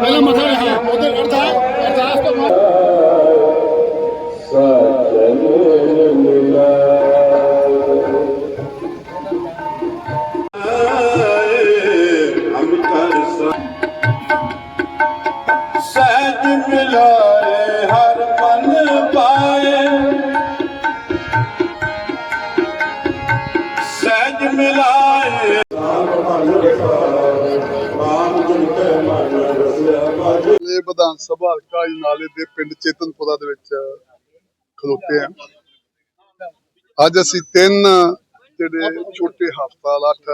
ਪਹਿਲਾਂ ਮਥਾ ਹਾਂ ਉਹਦੇ ਅਰਦਾਸ ਅਰਦਾਸ ਤੋਂ ਬਾਅਦ ਸਜਨ ਮਿਲਾ ਹਮ ਵਿਧਾਨ ਸਭਾ ਹਲਕਾ ਨਾਲੇ ਦੇ ਪਿੰਡ ਚੇਤਨਪੁਰਾ ਦੇ ਵਿੱਚ ਖਲੋਤੇ ਆ। ਅੱਜ ਅਸੀਂ ਤਿੰਨ ਜਿਹੜੇ ਛੋਟੇ ਹਸਪਤਾਲ, ਅੱਠ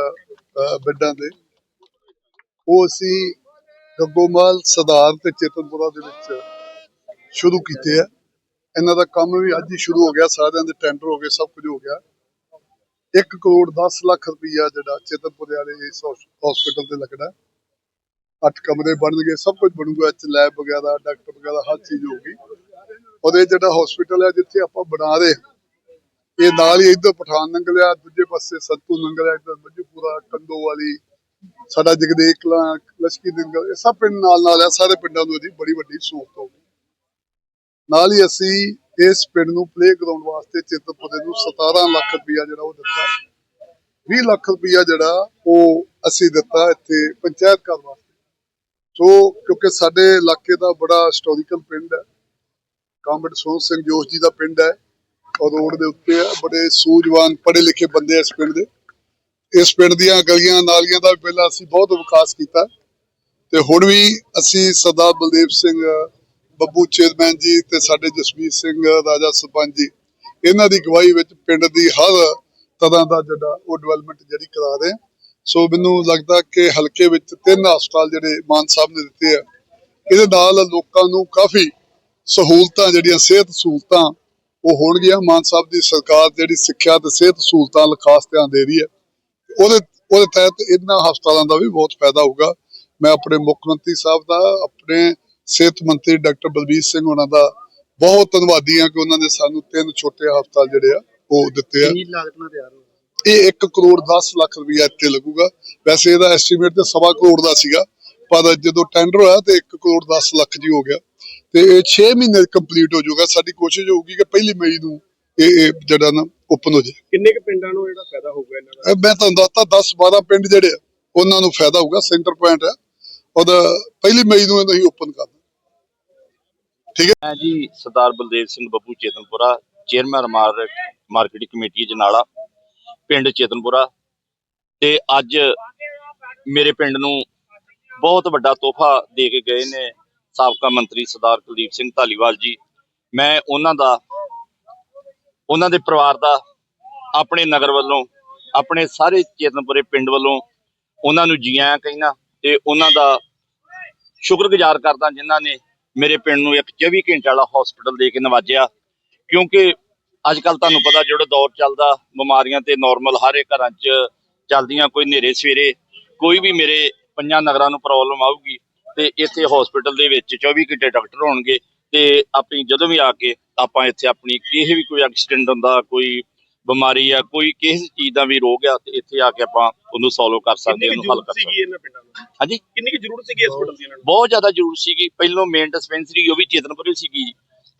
ਬੈੱਡਾਂ ਦੇ, ਉਹ ਅਸੀਂ ਗੱਗੋਮਲ ਸਦਾਰ ਤੇ ਚੇਤਨਪੁਰਾ ਦੇ ਵਿੱਚ ਸ਼ੁਰੂ ਕੀਤੇ ਆ। ਇਹਨਾਂ ਦਾ ਕੰਮ ਵੀ ਅੱਜ ਹੀ ਸ਼ੁਰੂ ਹੋ ਗਿਆ, ਸਾਰਿਆਂ ਦੇ ਟੈਂਡਰ ਹੋ ਗਏ, ਸਭ ਕੁਝ ਹੋ ਗਿਆ। 1 ਕਰੋੜ 10 ਲੱਖ ਰੁਪਈਆ ਜਿਹੜਾ ਚੇਤਨਪੁਰ ਵਾਲੇ ਇਸ ਹਸਪੀਟਲ ਤੇ ਲੱਗਣਾ। ਅੱਠ ਕਮਰੇ ਬਣਨਗੇ, ਸਭ ਕੁਝ ਬਣੂਗਾ ਲੈਬ ਵਗੈਰਾ ਡਾਕਟਰ ਵਗੈਰਾ, ਹਰ ਚੀਜ਼ ਹੋਊਗੀ। ਔਰ ਇਹ ਜਿਹੜਾ ਹਸਪੀਟਲ ਹੈ ਜਿੱਥੇ ਆਪਾਂ ਬਣਾ ਰਹੇ ਇਹ ਨਾਲ ਹੀ ਇੱਧਰ ਪਠਾਨ ਨੰਗਲਿਆ ਦੂਜੇ ਪਾਸੇ ਸੰਤੂ ਨੰਗਲਿਆ ਇੱਧਰ ਮੱਝੂਪੁਰਾ ਕੰਦੋ ਵਾਲੀ ਸਾਡਾ ਜਗਦੇਵ ਕਲਾਂ, ਲਸ਼ਕੀ ਨੰਗਲ ਇਹ ਸਭ ਪਿੰਡ ਨਾਲ ਨਾਲ ਆ ਸਾਰੇ ਪਿੰਡਾਂ ਨੂੰ ਇਹਦੀ ਬੜੀ ਵੱਡੀ ਸਹੂਲਤ ਹੋਊਗੀ। ਨਾਲ ਹੀ ਅਸੀਂ ਇਸ ਪਿੰਡ ਨੂੰ ਪਲੇ ਗਰਾਊਂਡ ਵਾਸਤੇ ਚਿੰਤਪੁਰੇ ਨੂੰ 17 ਲੱਖ ਰੁਪਇਆ ਜਿਹੜਾ ਉਹ ਦਿੱਤਾ। 20 ਲੱਖ ਰੁਪਇਆ ਜਿਹੜਾ ਉਹ ਅਸੀਂ ਦਿੱਤਾ ਇੱਥੇ ਪੰਚਾਇਤ ਘਰ ਵਾਸਤੇ। ਸੋ ਕਿਉਂਕਿ ਸਾਡੇ ਇਲਾਕੇ ਦਾ ਬੜਾ ਹਿਸਟੋਰੀਕਲ ਪਿੰਡ ਹੈ, ਕਾਮਰੇਡ ਸੋਹਣ ਸਿੰਘ ਜੋਸ਼ ਜੀ ਦਾ ਪਿੰਡ ਹੈ ਔਰ ਰੋਡ ਦੇ ਉੱਤੇ ਬੜੇ ਸੂਝਵਾਨ ਪੜ੍ਹੇ ਲਿਖੇ ਬੰਦੇ ਇਸ ਪਿੰਡ ਦੇ। ਇਸ ਪਿੰਡ ਦੀਆਂ ਗਲੀਆਂ ਨਾਲੀਆਂ ਦਾ ਵੀ ਪਹਿਲਾਂ ਅਸੀਂ ਬਹੁਤ ਵਿਕਾਸ ਕੀਤਾ। ਤੇ ਹੁਣ ਵੀ ਅਸੀਂ ਸਰਦਾਰ ਬਲਦੇਵ ਸਿੰਘ, ਬੱਬੂ ਚੇਅਰਮੈਨ ਜੀ ਤੇ ਸਾਡੇ ਜਸਵੀਰ ਸਿੰਘ, ਰਾਜਾ ਸਰਪੰਚ ਜੀ, ਇਹਨਾਂ ਦੀ ਗਵਾਹੀ ਵਿੱਚ ਪਿੰਡ ਦੀ ਹਰ ਤਰ੍ਹਾਂ ਦਾ ਜਿਹੜਾ ਉਹ ਡਿਵੈਲਪਮੈਂਟ ਜਿਹੜੀ ਕਰਾ ਰਹੇ ਸੋ ਮੈਨੂੰ ਲੱਗਦਾ ਕਿ ਹਲਕੇ ਵਿੱਚ ਤਿੰਨ ਹਸਪਤਾਲ ਜਿਹੜੇ ਮਾਨ ਸਾਹਿਬ ਨੇ ਦਿੱਤੇ ਆ, ਇਹਦੇ ਨਾਲ ਲੋਕਾਂ ਨੂੰ ਕਾਫੀ ਸਹੂਲਤਾਂ ਜਿਹੜੀਆਂ, ਸਿਹਤ ਸਹੂਲਤਾਂ ਉਹ ਹੋਣਗੀਆਂ। ਮਾਨ ਸਾਹਿਬ ਦੀ ਸਰਕਾਰ ਜਿਹੜੀ ਸਿੱਖਿਆ ਤੇ ਸਿਹਤ ਸਹੂਲਤਾਂ ਵੱਲ ਖਾਸ ਧਿਆਨ ਦੇ ਰਹੀ ਹੈ, ਉਹਦੇ ਉਹਦੇ ਤਹਿਤ ਇਹਨਾਂ ਹਸਪਤਾਲਾਂ ਦਾ ਵੀ ਬਹੁਤ ਫਾਇਦਾ ਹੋਊਗਾ। ਮੈਂ ਆਪਣੇ ਮੁੱਖ ਮੰਤਰੀ ਸਾਹਿਬ ਦਾ, ਆਪਣੇ ਸਿਹਤ ਮੰਤਰੀ ਡਾਕਟਰ ਬਲਬੀਰ ਸਿੰਘ ਉਹਨਾਂ ਦਾ ਬਹੁਤ ਧੰਨਵਾਦੀ ਹਾਂ ਕਿ ਉਹਨਾਂ ਨੇ ਸਾਨੂੰ ਤਿੰਨ ਛੋਟੇ ਹਸਪਤਾਲ ਜਿਹੜੇ ਆ, ਉਹ ਦਿੱਤੇ ਆ। ਕਿੰਨੀ ਲਾਗਤ ਨਾਲ ਤਿਆਰ ਹੋਇਆ ਇਹ 1 ਕਰੋੜ 10 ਲੱਖ ਰੁਪਇਆ ਇੱਥੇ ਲੱਗੂਗਾ। ਵੈਸੇ ਇਹਦਾ ਐਸਟੀਮੇਟ ਤੇ ਸਵਾ ਕਰੋੜ ਦਾ ਸੀਗਾ ਪਰ ਜਦੋਂ ਟੈਂਡਰ ਹੋਇਆ ਤੇ 1 ਕਰੋੜ 10 ਲੱਖ ਜੀ ਹੋ ਗਿਆ। ਤੇ ਇਹ 6 ਮਹੀਨੇ ਕੰਪਲੀਟ ਹੋ ਜਾਊਗਾ। ਸਾਡੀ ਕੋਸ਼ਿਸ਼ ਹੋਊਗੀ ਕਿ ਪਹਿਲੀ ਮਈ ਨੂੰ ਇਹ ਇਹ ਜਿਹੜਾ ਨਾ ਓਪਨ ਹੋ ਜਾਏ। ਕਿੰਨੇ ਕੁ ਪਿੰਡਾਂ ਨੂੰ ਜਿਹੜਾ ਫਾਇਦਾ ਹੋਊਗਾ ਇਹਨਾਂ ਦਾ? ਮੈਂ ਤੁਹਾਨੂੰ ਦੱਸਤਾ 10 12 ਪਿੰਡ ਜਿਹੜੇ ਆ, ਉਹਨਾਂ ਨੂੰ ਫਾਇਦਾ ਹੋਊਗਾ। ਸੈਂਟਰ ਪੁਆਇੰਟ ਹੈ ਉਹਦਾ ਪਹਿਲੀ ਮਈ ਨੂੰ ਇਹਨੂੰ ਓਪਨ ਕਰਨਾ ਮੈਂ ਜੀ ਸਰਦਾਰ ਬਲਦੇਵ ਸਿੰਘ ਬੱਬੂ ਚੇਤਨਪੁਰਾ ਚੇਅਰਮੈਨ ਮਾਰ ਮਾਰਕੀਟਿੰਗ ਕਮੇਟੀ ਜਨਾਲਾ। ਪਿੰਡ ਚੇਤਨਪੁਰਾ ਤੇ ਅੱਜ ਮੇਰੇ ਪਿੰਡ ਨੂੰ ਬਹੁਤ ਵੱਡਾ ਤੋਹਫਾ ਦੇ ਕੇ ਗਏ ਨੇ ਸਾਬਕਾ ਮੰਤਰੀ ਸਰਦਾਰ ਕੁਲਦੀਪ ਸਿੰਘ ਧਾਲੀਵਾਲ ਜੀ। ਮੈਂ ਉਹਨਾਂ ਦਾ, ਉਹਨਾਂ ਦੇ ਪਰਿਵਾਰ ਦਾ, ਆਪਣੇ ਨਗਰ ਵੱਲੋਂ, ਆਪਣੇ ਸਾਰੇ ਚੇਤਨਪੁਰੇ ਪਿੰਡ ਵੱਲੋਂ ਉਹਨਾਂ ਨੂੰ ਜੀ ਆਇਆਂ ਕਹਿਣਾ ਤੇ ਉਹਨਾਂ ਦਾ ਸ਼ੁਕਰਗੁਜ਼ਾਰ ਕਰਦਾ ਜਿਨ੍ਹਾਂ ਨੇ ਮੇਰੇ ਪਿੰਡ ਨੂੰ ਇੱਕ 24 ਘੰਟੇ ਵਾਲਾ ਹਸਪੀਟਲ ਦੇ ਕੇ ਨਵਾਜਿਆ। ਕਿਉਂਕਿ ਅੱਜ ਕੱਲ ਤੁਹਾਨੂੰ ਪਤਾ ਜਿਹੜਾ ਦੌਰ ਚੱਲਦਾ ਬਿਮਾਰੀਆਂ ਤੇ ਨਾਰਮਲ ਹਰ ਇੱਕ ਘਰਾਂ 'ਚ ਚੱਲਦੀਆਂ ਕੋਈ ਹਨੇਰੇ ਸਵੇਰੇ ਕੋਈ ਵੀ ਮੇਰੇ ਪੰਜਾਂ ਨਗਰਾਂ ਨੂੰ ਪ੍ਰੋਬਲਮ ਆਊਗੀ ਤੇ ਇੱਥੇ ਹਸਪੀਟਲ ਦੇ ਵਿੱਚ 24 ਘੰਟੇ ਡਾਕਟਰ ਹੋਣਗੇ ਤੇ ਆਪਣੀ ਜਦੋਂ ਵੀ ਆ ਕੇ ਆਪਾਂ ਇੱਥੇ ਆਪਣੀ ਕਿਸੇ ਵੀ ਕੋਈ ਐਕਸੀਡੈਂਟ ਹੁੰਦਾ ਕੋਈ ਬਿਮਾਰੀ ਆ ਕੋਈ ਕਿਸੇ ਚੀਜ਼ ਦਾ ਵੀ ਰੋਗ ਆ ਤੇ ਇੱਥੇ ਆ ਕੇ ਆਪਾਂ ਉਹਨੂੰ ਸੋਲਵ ਕਰ ਸਕਦੇ ਉਹਨੂੰ ਹੱਲ ਜ਼ਰੂਰਤ ਕਰ ਸਕਦੇ ਹਾਂਜੀ? ਕਿੰਨੀ ਕੁ ਜ਼ਰੂਰਤ ਸੀਗੀ ਹਸਪੀਟਲ ਦੀ ਇਹਨਾਂ ਨੂੰ? ਬਹੁਤ ਜ਼ਿਆਦਾ ਜ਼ਰੂਰ ਸੀਗੀ। ਪਹਿਲੋਂ ਮੇਨ ਡਿਸਪੈਂਸਰੀ ਉਹ ਵੀ ਚੇਤਨਪੁਰੇ ਸੀਗੀ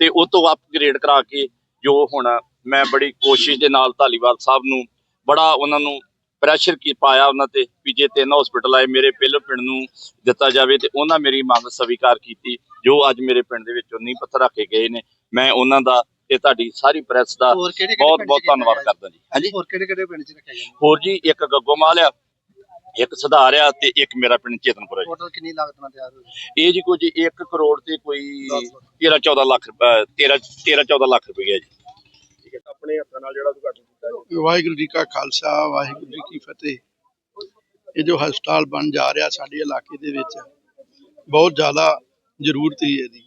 ਤੇ ਉਹ ਤੋਂ ਅਪਗ੍ਰੇਡ ਕਰਾ ਕੇ ਜੋ ਹੁਣ ਮੈਂ ਬੜੀ ਕੋਸ਼ਿਸ਼ ਦੇ ਨਾਲ ਧਾਲੀਵਾਲ ਸਾਹਿਬ ਨੂੰ ਬੜਾ ਉਹਨਾਂ ਨੂੰ ਪ੍ਰੈਸ਼ਰ ਕੀ ਪਾਇਆ ਉਹਨਾਂ ਤੇ ਵੀ ਜੇ ਤਿੰਨ ਹਸਪੀਟਲ ਆਏ ਮੇਰੇ ਪਹਿਲੇ ਪਿੰਡ ਨੂੰ ਦਿੱਤਾ ਜਾਵੇ ਤੇ ਉਹਨਾਂ ਮੇਰੀ ਮੰਗ ਸਵੀਕਾਰ ਕੀਤੀ ਜੋ ਅੱਜ ਮੇਰੇ ਪਿੰਡ ਦੇ ਵਿੱਚੋਂ ਨੀਂਹ ਪੱਥਰ ਰੱਖੇ ਗਏ ਨੇ। ਮੈਂ ਉਹਨਾਂ ਦਾ ਤੇ ਤੁਹਾਡੀ ਸਾਰੀ ਪ੍ਰੈਸ ਦਾ ਬਹੁਤ ਬਹੁਤ ਧੰਨਵਾਦ ਕਰਦਾ ਜੀ। ਹਾਂਜੀ। ਹੋਰ ਕਿਹੜੇ ਕਿਹੜੇ ਪਿੰਡ 'ਚ ਰੱਖਿਆ ਗਿਆ ਹੋਰ ਜੀ ਇੱਕ ਗੱਗੋਮਾਲ ਆ ਇੱਕ ਸੁਧਾਰ ਆ ਤੇ ਇੱਕ ਮੇਰਾ ਪਿੰਡ ਚੇਤਨਪੁਰਾ ਜੀ। ਟੋਟਲ ਕਿੰਨੀ ਲਾਗਤ ਨਾਲ ਤਿਆਰ ਹੋਇਆ ਇਹ ਜੀ ਕੁਝ 1 ਕਰੋੜ ਤੇ ਕੋਈ 13 14 ਲੱਖ ਰੁਪਏ 13 13 14 ਲੱਖ ਰੁਪਏ ਜੀ। ਠੀਕ ਹੈ ਆਪਣੇ ਹੱਥਾਂ ਨਾਲ ਜਿਹੜਾ ਉਦਘਾਟਨ ਕੀਤਾ ਜੀ। ਵਾਹਿਗੁਰੂ ਜੀ ਕਾ ਖਾਲਸਾ ਵਾਹਿਗੁਰੂ ਜੀ ਕੀ ਫਤਿਹ। ਇਹ ਜੋ ਹਸਪਤਾਲ ਬਣ ਜਾ ਰਿਹਾ ਸਾਡੇ ਇਲਾਕੇ ਦੇ ਵਿੱਚ ਬਹੁਤ ਜ਼ਿਆਦਾ ਜ਼ਰੂਰਤ ਹੀ ਇਹਦੀ।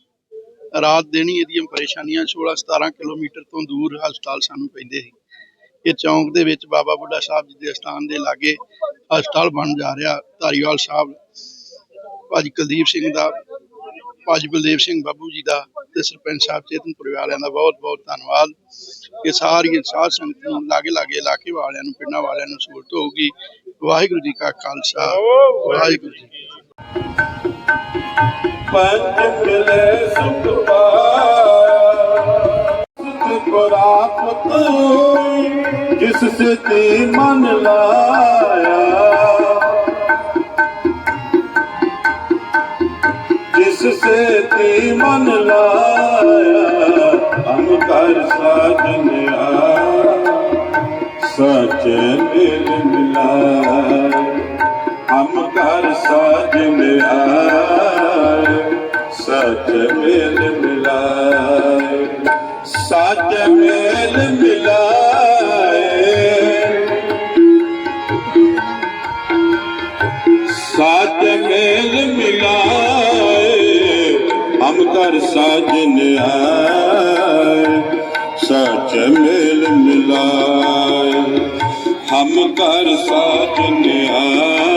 ਰਾਤ ਦਿਨ ਹੀ ਇਹਦੀਆਂ ਪਰੇਸ਼ਾਨੀਆਂ 16 17 ਕਿਲੋਮੀਟਰ ਤੋਂ ਦੂਰ ਹਸਪਤਾਲ ਸਾਨੂੰ ਪੈਂਦੇ ਸੀ। ਇਹ ਚੌਂਕ ਦੇ ਵਿੱਚ ਬਾਬਾ ਬੁੱਢਾ ਸਾਹਿਬ ਜੀ ਦੇ ਸਥਾਨ ਦੇ ਲਾਗੇ ਹਸਪਤਾਲ ਬਣ ਜਾ ਰਿਹਾ ਧਾਰੀਵਾਲ ਸਾਹਿਬ। ਭਾਜੀ ਕੁਲਦੀਪ ਸਿੰਘ ਦਾ, ਭਾਜੀ ਬਲਦੇਵ ਸਿੰਘ ਬਾਬੂ ਜੀ ਦਾ ਤੇ ਸਰਪੰਚ ਸਾਹਿਬ ਚੇਤਨਪੁਰ ਵਾਲਿਆਂ ਦਾ ਬਹੁਤ ਬਹੁਤ ਧੰਨਵਾਦ। ਇਹ ਸਾਰੀ ਸਾਧ ਸੰਗਤ ਨੂੰ ਲਾਗੇ ਲਾਗੇ ਇਲਾਕੇ ਵਾਲਿਆਂ ਨੂੰ, ਪਿੰਡਾਂ ਵਾਲਿਆਂ ਨੂੰ ਸਹੂਲਤ ਹੋਊਗੀ। ਵਾਹਿਗੁਰੂ ਜੀ ਕਾ ਖਾਲਸਾ, ਵਾਹਿਗੁਰੂ ਜੀ ਪੰਜ ਮਿਲੇ ਸੁਖ ਜਿਸ ਤੇ ਮਨ ਲਾਇਆ। ਜਿਸ ਤੇ ਮਨ ਲਾਇਆ ਹਮ ਕਰ ਸਾਜਨਿਆ ਸਚ ਮਿਲ ਮਿਲਾਇਆ ਹਮ ਕਰ ਸਾਜਨ ਆਏ। ਸਚ ਮੇਲ ਮਿਲਾਏ, ਸਚ ਮਿਲ ਮਿਲਾਏ। ਕਰ ਸਾਜਨ ਆਏ ਸੱਚ ਮਿਲ ਮਿਲਾਏ। ਹਮ ਕਰ ਸਾਜਨ ਆਏ।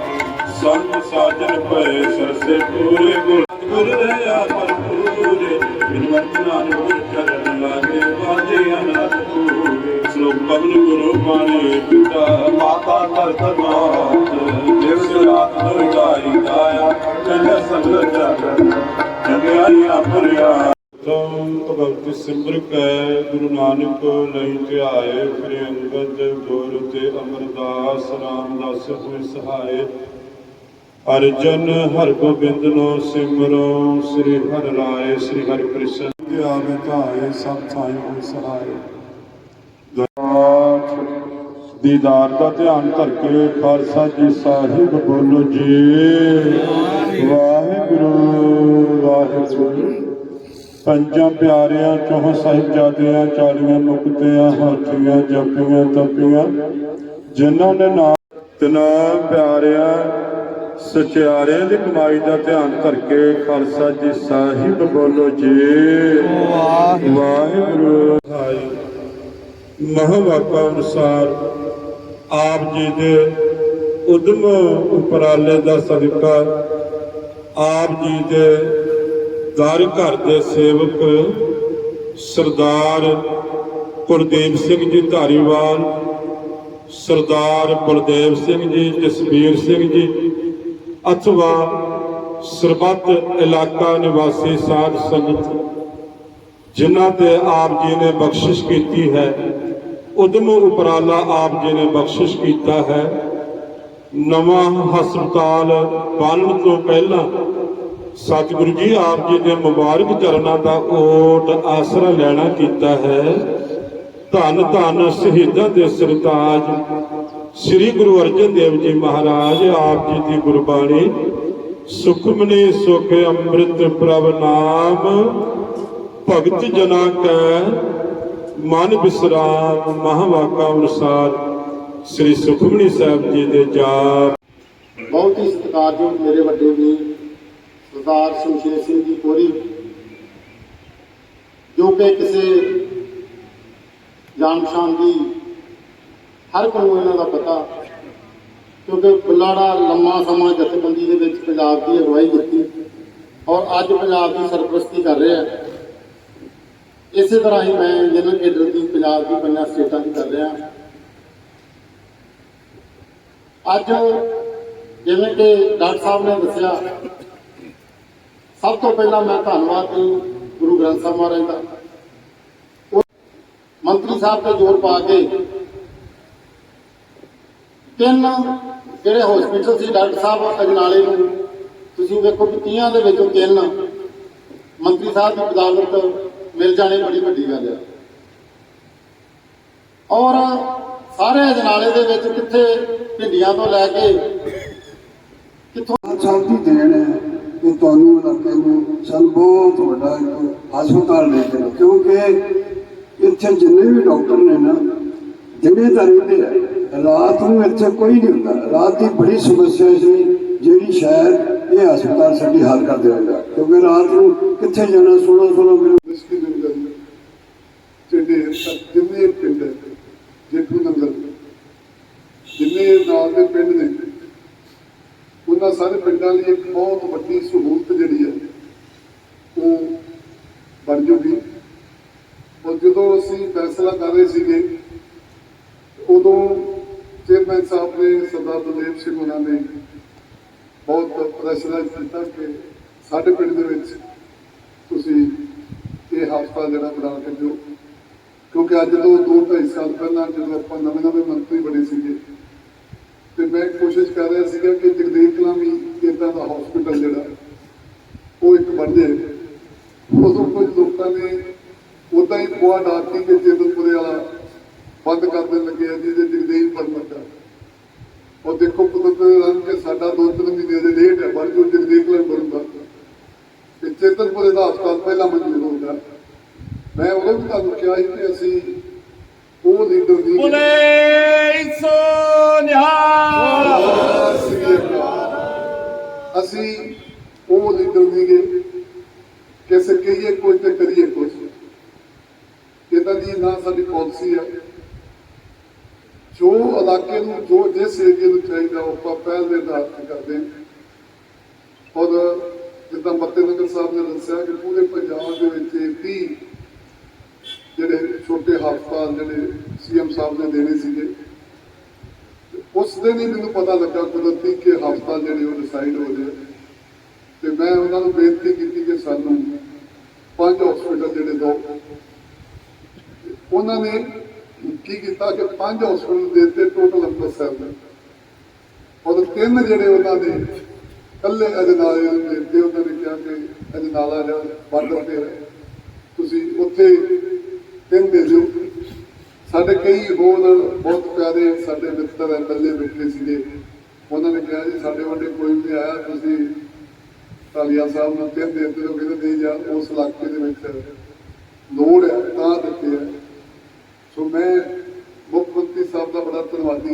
ਗਿਆਨ ਸਾਜਨ ਪਏ ਸਰਸੇ ਪੂਰੇ ਗੁਰ ਗੁਰ ਰਹਾ ਪਰਪੂਰੇ ਬਿਨਵੰਤ ਨਾਨਕ ਚਰਨ ਲਾਗੇ ਬਾਜੇ ਅਨੰਤ ਪੂਰੇ। ਸ਼ਲੋਕ ਪਵਨ ਗੁਰੂ ਬਾਣੀ ਪਿਤਾ ਮਾਤਾ ਧਰਤ ਮਾਤ ਦਿਵਸ ਰਾਤ ਦੁਰਗਾਈ ਦਾਇਆ ਚੰਗਾ ਸੰਗ ਜਗਤ ਜਗਿਆਈਆਂ ਭਰਿਆ ਤਮ ਭਗਵਤ ਸਿਮਰ ਕੈ, ਗੁਰੂ ਨਾਨਕ ਲਈ ਧਿਆਏ। ਫਿਰ ਅੰਗਦ ਗੁਰ ਤੇ ਅਮਰਦਾਸ, ਰਾਮਦਾਸ ਹੋਇ ਸਹਾਏ। ਅਰਜਨ ਹਰ ਗੋਬਿੰਦ ਨੋ ਸਿਮਰੋ ਸ੍ਰੀ ਹਰਿ ਰਾਏ ਸ੍ਰੀ ਹਰਿ ਕ੍ਰਿਸ਼ਨ। ਧਿਆਵੇ ਧਾਏ ਸਭ ਥਾਈ ਹੋਇ ਸਹਾਏ ਦਾਤ ਦੀਦਾਰ ਦਾ ਧਿਆਨ ਧਰ ਕੇ ਖਾਲਸਾ ਜੀ ਸਾਹਿਬ ਬੋਲੋ ਜੀ। ਵਾਹਿਗੁਰੂ ਵਾਹਿਗੁਰੂ। ਪੰਜਾਂ ਪਿਆਰਿਆਂ ਚੋਂ ਸਾਹਿਬਜ਼ਾਦਿਆਂ ਚਾਲੀਆਂ ਮੁਕਤਿਆਂ ਹਾਥੀਆਂ ਜਪੀਆਂ ਤਪੀਆਂ ਜਿਨ੍ਹਾਂ ਨੇ ਨਾਮ ਤਿਨਾ ਪਿਆਰਿਆਂ ਸਚਿਆਰਿਆਂ ਦੀ ਕਮਾਈ ਦਾ ਧਿਆਨ ਧਰ ਕੇ ਖਾਲਸਾ ਜੀ ਸਾਹਿਬ ਬੋਲੋ ਜੀ। ਵਾਹਿਗੁਰੂ। ਹਾਈ ਮਹਾਵਾਕਾ ਅਨੁਸਾਰ ਆਪ ਜੀ ਦੇ ਉਦਮ ਉਪਰਾਲੇ ਦਾ ਸਦਕਾ ਆਪ ਜੀ ਦੇ ਦਰ ਘਰ ਦੇ ਸੇਵਕ ਸਰਦਾਰ ਕੁਲਦੀਪ ਸਿੰਘ ਜੀ ਧਾਰੀਵਾਲ ਸਰਦਾਰ ਬਲਦੇਵ ਸਿੰਘ ਜੀ ਜਸਵੀਰ ਸਿੰਘ ਜੀ ਅਥਵਾ ਸਰਬੱਤ ਇਲਾਕਾ ਨਿਵਾਸੀ ਸਾਧ ਸੰਗਤ, ਜਿਨ੍ਹਾਂ ਤੇ ਆਪ ਜੀ ਨੇ ਬਖਸ਼ਿਸ਼ ਕੀਤੀ ਹੈ, ਉਦਮ ਉਪਰਾਲਾ ਆਪ ਜੀ ਨੇ ਬਖਸ਼ਿਸ਼ ਕੀਤਾ ਹੈ। ਨਵਾਂ ਹਸਪਤਾਲ ਬਣਨ ਤੋਂ ਪਹਿਲਾਂ ਸਤਿਗੁਰੂ ਜੀ ਆਪ ਜੀ ਨੇ ਮੁਬਾਰਕ ਚਰਨਾਂ ਦਾ ਓਟ ਆਸਰਾ ਲੈਣਾ ਕੀਤਾ ਹੈ। ਧੰਨ ਧੰਨ ਸ਼ਹੀਦਾਂ ਦੇ ਸਰਤਾਜ ਸ੍ਰੀ ਗੁਰੂ ਅਰਜਨ ਦੇਵ ਜੀ ਮਹਾਰਾਜ, ਆਪ ਜੀ ਦੀ ਗੁਰਬਾਣੀ ਸੁਖਮਨੀ ਸੁਖ, ਅੰਮ੍ਰਿਤ ਪ੍ਰਭ ਨਾਮ, ਭਗਤ ਜਨਾ ਕੈ, ਮਨ ਵਿਸਰਾਮ ਮਹਾਵਾਕਾ ਅਨੁਸਾਰ, ਸ੍ਰੀ ਸੁਖਮਨੀ ਸਾਹਿਬ ਜੀ ਦੇ ਜਾਪ। ਬਹੁਤ ਹੀ ਸਤਿਕਾਰਯੋਗ ਮੇਰੇ ਵੱਡੇ ਵੀਰ, ਸਰਦਾਰ ਸ਼ਮਸ਼ੇਰ ਸਿੰਘ ਜੀ ਕੋਰੀ ਜੋ ਕਿ ਕਿਸੇ ਜਾਣ ਪਛਾਣ ਦੀ ਹਰ ਇੱਕ ਨੂੰ ਇਹਨਾਂ ਦਾ ਪਤਾ, ਕਿਉਂਕਿ ਬੁਲਾੜਾ ਲੰਮਾ ਸਮਾਂ ਜਥੇਬੰਦੀ ਦੇ ਵਿੱਚ ਪੰਜਾਬ ਦੀ ਅਗਵਾਈ ਕੀਤੀ ਔਰ ਅੱਜ ਪੰਜਾਬ ਦੀ ਸਰਪ੍ਰਸਤੀ ਕਰ ਰਿਹਾ ਇਸੇ ਤਰ੍ਹਾਂ ਹੀ ਮੈਂ ਜਨਰਲ ਕੇਡਰ ਦੀ ਪੰਜਾਬ ਦੀ ਪੰਜਾਂ ਸਟੇਟਾਂ ਦੀ ਕਰ ਰਿਹਾ। ਅੱਜ ਜਿਵੇਂ ਕਿ ਡਾਕਟਰ ਸਾਹਿਬ ਨੇ ਦੱਸਿਆ, ਸਭ ਤੋਂ ਪਹਿਲਾਂ ਮੈਂ ਧੰਨਵਾਦ ਗੁਰੂ ਗ੍ਰੰਥ ਸਾਹਿਬ ਮਹਾਰਾਜ ਦਾ। ਉਹ ਮੰਤਰੀ ਸਾਹਿਬ ਤੇ ਜ਼ੋਰ ਪਾ ਕੇ ਤਿੰਨ ਜਿਹੜੇ ਹਸਪੀਟਲ ਸੀ, ਡਾਕਟਰ ਸਾਹਿਬ ਅਜਨਾਲੇ ਨੂੰ। ਤੁਸੀਂ ਵੇਖੋ ਕਿ 30 ਦੇ ਵਿੱਚੋਂ ਤਿੰਨ ਮੰਤਰੀ ਸਾਹਿਬ ਦੀ ਬਦਾਲਤ ਮਿਲ ਜਾਣੇ ਬੜੀ ਵੱਡੀ ਗੱਲ ਹੈ ਔਰ ਸਾਰੇ ਅਜਨਾਲੇ ਦੇ ਵਿੱਚ ਕਿੱਥੇ ਭਿੰਡੀਆਂ ਤੋਂ ਲੈ ਕੇ ਕਿੱਥੋਂ ਸਾਹਿਬ ਦੀ ਦੇਣ ਹੈ ਕਿ ਤੁਹਾਨੂੰ ਇਲਾਕੇ ਨੂੰ ਸਨ ਬਹੁਤ ਵੱਡਾ ਇੱਕ ਹਸਪਤਾਲ ਦੇ ਦੇਣਾ ਕਿਉਂਕਿ ਇੱਥੇ ਜਿੰਨੇ ਵੀ ਡਾਕਟਰ ਨੇ ਨਾ, ਜਿਹੜੇ ਤਾਂ ਰਹਿੰਦੇ ਆ ਰਾਤ ਨੂੰ ਇੱਥੇ ਕੋਈ ਨਹੀਂ ਹੁੰਦਾ। ਰਾਤ ਦੀ ਬੜੀ ਸਮੱਸਿਆ ਸੀ, ਜਿਹੜੀ ਸ਼ਾਇਦ ਇਹ ਹਸਪਤਾਲ ਸਾਡੀ ਹੱਲ ਕਰ ਦੇਵੇਗਾ। ਕਿਉਂਕਿ ਰਾਤ ਨੂੰ ਕਿੱਥੇ ਜਾਣਾ? 16 16 ਮਿੰਟ ਮਿਸਕੀ ਨੰਗਲ ਜਿਹੜੇ ਜਿੰਨੇ ਪਿੰਡ ਜੇਠੂ ਨੰਗਲ ਜਿੰਨੇ ਨਾਲ ਦੇ ਪਿੰਡ ਨੇ, ਉਹਨਾਂ ਸਾਰੇ ਪਿੰਡਾਂ ਲਈ ਇੱਕ ਬਹੁਤ ਵੱਡੀ ਸਹੂਲਤ ਜਿਹੜੀ ਹੈ, ਉਹ ਬਣ ਜੂਗੀ। ਔਰ ਜਦੋਂ ਅਸੀਂ ਫੈਸਲਾ ਕਰ ਰਹੇ ਸੀਗੇ, ਉਦੋਂ ਚੇਅਰਮੈਨ ਸਾਹਿਬ ਨੇ, ਸਰਦਾਰ ਬਲਦੇਵ ਸਿੰਘ ਉਹਨਾਂ ਨੇ ਬਹੁਤ ਪ੍ਰੈਸ਼ਰਾਈਜ਼ ਕੀਤਾ ਕਿ ਸਾਡੇ ਪਿੰਡ ਦੇ ਵਿੱਚ ਤੁਸੀਂ ਇਹ ਹਸਪਤਾਲ ਜਿਹੜਾ ਬਣਾ ਕੇ ਦਿਓ। ਕਿਉਂਕਿ ਅੱਜ ਤੋਂ ਦੋ ਢਾਈ ਸਾਲ ਪਹਿਲਾਂ ਜਦੋਂ ਆਪਾਂ ਨਵੇਂ ਨਵੇਂ ਮੰਤਰੀ ਬਣੇ ਸੀਗੇ, ਤੇ ਮੈਂ ਕੋਸ਼ਿਸ਼ ਕਰ ਰਿਹਾ ਸੀਗਾ ਕਿ ਜਗਦੀਪ ਕਲਾਂ ਵੀ ਇਦਾਂ ਦਾ ਹਸਪੀਟਲ ਜਿਹੜਾ, ਉਹ ਇੱਕ ਬਣ ਜਾਏ। ਉਦੋਂ ਕੁਝ ਲੋਕਾਂ ਨੇ ਉਦਾਂ ਹੀ ਪੁਆ ਡਾਕੀ ਕਿ ਚੇਤਨਪੁਰੇ ਵਾਲਾ ਬੰਦ ਕਰ ਦੇਣ ਲੱਗੇ ਆ, ਜਿਹਦੇ ਜਗਦੀਪ ਬਣ ਲੱਗਾ ਉਹ ਦੇਖੋ ਕੁਦਰਤ ਰੰਗ ਕੇ ਸਾਡਾ ਦੋ ਤਿੰਨ ਮਹੀਨੇ ਦੇ ਲੇਟ ਹੈ ਪਰ ਜੋ ਜਗਦੇਵ ਕਲਾਂ ਬਣੂਗਾ ਤੇ ਚੇਤਨਪੁਰੇ ਦਾ ਹਸਪਤਾਲ ਪਹਿਲਾਂ ਮਨਜ਼ੂਰ ਹੋ ਗਿਆ ਮੈਂ ਉਦੋਂ ਵੀ ਤੁਹਾਨੂੰ ਕਿਹਾ ਸੀ ਕਿ ਅਸੀਂ ਉਹ ਲੀਡਰ ਦੀ ਅਸੀਂ ਉਹ ਲੀਡਰ ਨਹੀਂ ਗਏ ਕਿ ਅਸੀਂ ਕਹੀਏ ਕੁਝ ਤੇ ਕਰੀਏ ਕੁਝ ਇਦਾਂ ਦੀ ਨਾ ਸਾਡੀ ਪਾਲਿਸੀ ਹੈ ਜੋ ਇਲਾਕੇ ਨੂੰ, ਜੋ ਜਿਸ ਏਰੀਏ ਨੂੰ ਚਾਹੀਦਾ, ਉਹ ਆਪਾਂ ਪਹਿਲ ਦੇ ਆਧਾਰ ਤੇ ਕਰਦੇ ਹਾਂ। ਔਰ ਜਿੱਦਾਂ ਮੱਤੇ ਨਗਰ ਸਾਹਿਬ ਨੇ ਦੱਸਿਆ ਕਿ ਪੂਰੇ ਪੰਜਾਬ ਦੇ ਵਿੱਚ 30 ਜਿਹੜੇ ਛੋਟੇ ਹਸਪਤਾਲ ਜਿਹੜੇ ਸੀਐਮ ਸਾਹਿਬ ਨੇ ਦੇਣੇ ਸੀਗੇ ਉਸ ਦਿਨ ਹੀ ਮੈਨੂੰ ਪਤਾ ਲੱਗਾ ਕੁਦਰਤੀ ਕਿ ਹਸਪਤਾਲ ਜਿਹੜੇ ਉਹ ਡਿਸਾਈਡ ਹੋ ਗਏ ਤੇ ਮੈਂ ਉਹਨਾਂ ਨੂੰ ਬੇਨਤੀ ਕੀਤੀ ਕਿ ਸਾਨੂੰ ਪੰਜ ਹਸਪੀਟਲ ਜਿਹੜੇ ਦੋ, ਉਹਨਾਂ ਨੇ ਕੀ ਕੀਤਾ ਕਿ ਪੰਜ ਹਸਪੀਟਲ ਦੇ ਦਿੱਤੇ ਟੋਟਲ ਅੰਮ੍ਰਿਤਸਰ ਦੇ ਔਰ ਤਿੰਨ ਜਿਹੜੇ ਉਹਨਾਂ ਨੇ ਕੱਲੇ ਅਜਨਾਲੇ ਦੇ ਦਿੱਤੇ, ਉਹਨਾਂ ਨੇ ਕਿਹਾ ਕਿ ਅਜਨਾਲਾ ਜਿਹੜਾ ਬਾਰਡਰ ਤੇ ਤੁਸੀਂ ਉੱਥੇ ਤਿੰਨ ਦੇ ਦਿਓ ਸਾਡੇ ਕਈ ਹੋਰ ਬਹੁਤ ਪਿਆਰੇ ਸਾਡੇ ਮਿੱਤਰ ਐਮਐਲਏ ਬੈਠੇ ਸੀਗੇ। ਉਹਨਾਂ ਨੇ ਕਿਹਾ ਜੀ, ਸਾਡੇ ਵੱਡੇ ਕੋਈ ਵੀ ਆਇਆ, ਤੁਸੀਂ ਤਾਲੀਆ ਸਾਹਿਬ ਨੂੰ ਤਿੰਨ ਦੇ ਦਿਓ, ਕਹਿੰਦੇ ਨਹੀਂ ਯਾਰ, ਉਸ ਇਲਾਕੇ ਦੇ ਵਿੱਚ ਲੋੜ ਹੈ, ਤਾਂ ਦਿੱਤੇ ਹੈ ਸੋ ਮੈਂ ਮੁੱਖ ਮੰਤਰੀ ਸਾਹਿਬ ਦਾ ਬੜਾ ਧੰਨਵਾਦੀ